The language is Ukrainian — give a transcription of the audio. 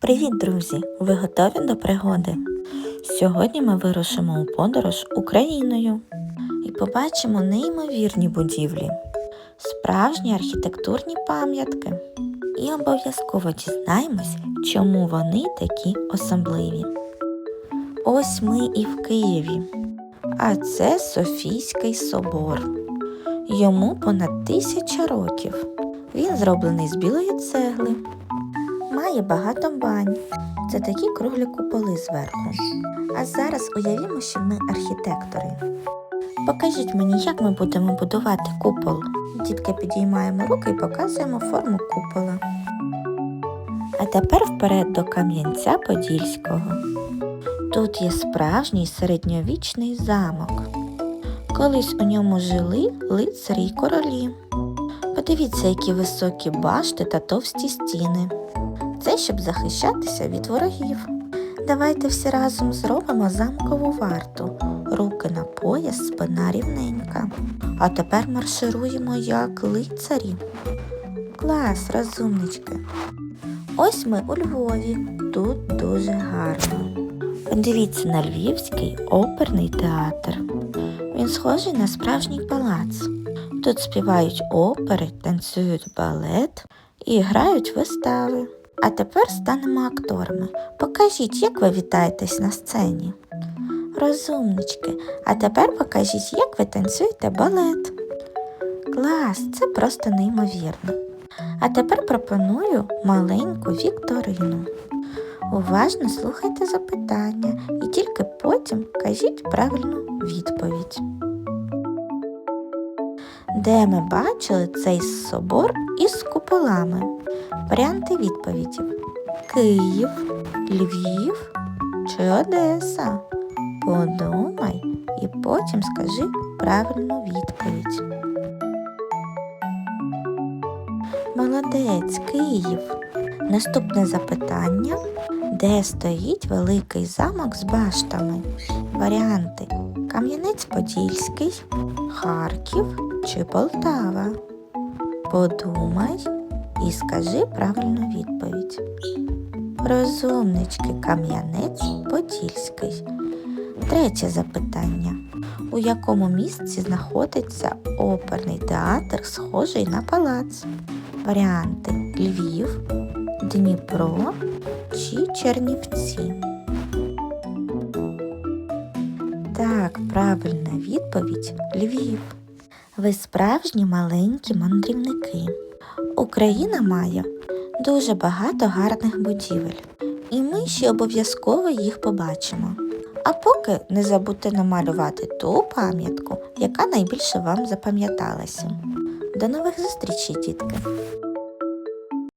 Привіт, друзі! Ви готові до пригоди? Сьогодні ми вирушимо у подорож Україною і побачимо неймовірні будівлі, справжні архітектурні пам'ятки. І обов'язково дізнаємось, чому вони такі особливі. Ось ми і в Києві, а це Софійський собор. Йому понад тисяча років. Він зроблений з білої цегли, має багато бань. Це такі круглі куполи зверху. А зараз уявімо, що ми архітектори. Покажіть мені, як ми будемо будувати купол. Дітки підіймаємо руки і показуємо форму купола. А тепер вперед до Кам'янця Подільського. Тут є справжній середньовічний замок. Колись у ньому жили лицарі й королі. Подивіться, які високі башти та товсті стіни. Це щоб захищатися від ворогів. Давайте всі разом зробимо замкову варту. Руки на пояс, спина рівненька. А тепер маршируємо як лицарі. Клас, розумнички. Ось ми у Львові. Тут дуже гарно. Подивіться на Львівський оперний театр. Він схожий на справжній палац. Тут співають опери, танцюють балет і грають вистави. А тепер станемо акторами. Покажіть, як ви вітаєтесь на сцені. Розумнички, а тепер покажіть, як ви танцюєте балет. Клас, це просто неймовірно. А тепер пропоную маленьку вікторину. Уважно слухайте запитання і тільки потім кажіть правильну відповідь. Де ми бачили цей собор із куполами? Варіанти відповідів: Київ, Львів чи Одеса. Подумай і потім скажи правильну відповідь. Молодець, Київ. Наступне запитання. Де стоїть великий замок з баштами? Варіанти Кам'янець-Подільський, Харків чи Полтава. Подумай і скажи правильну відповідь. Розумнички Кам'янець-Подільський. Третє запитання. У якому місці знаходиться оперний театр, схожий на палац? Варіанти Львів, Дніпро чи Чернівці. Так, правильна відповідь Львів. Ви справжні маленькі мандрівники. Україна має дуже багато гарних будівель, і ми ще обов'язково їх побачимо. А поки не забудьте намалювати ту пам'ятку, яка найбільше вам запам'яталася. До нових зустрічей, дітки!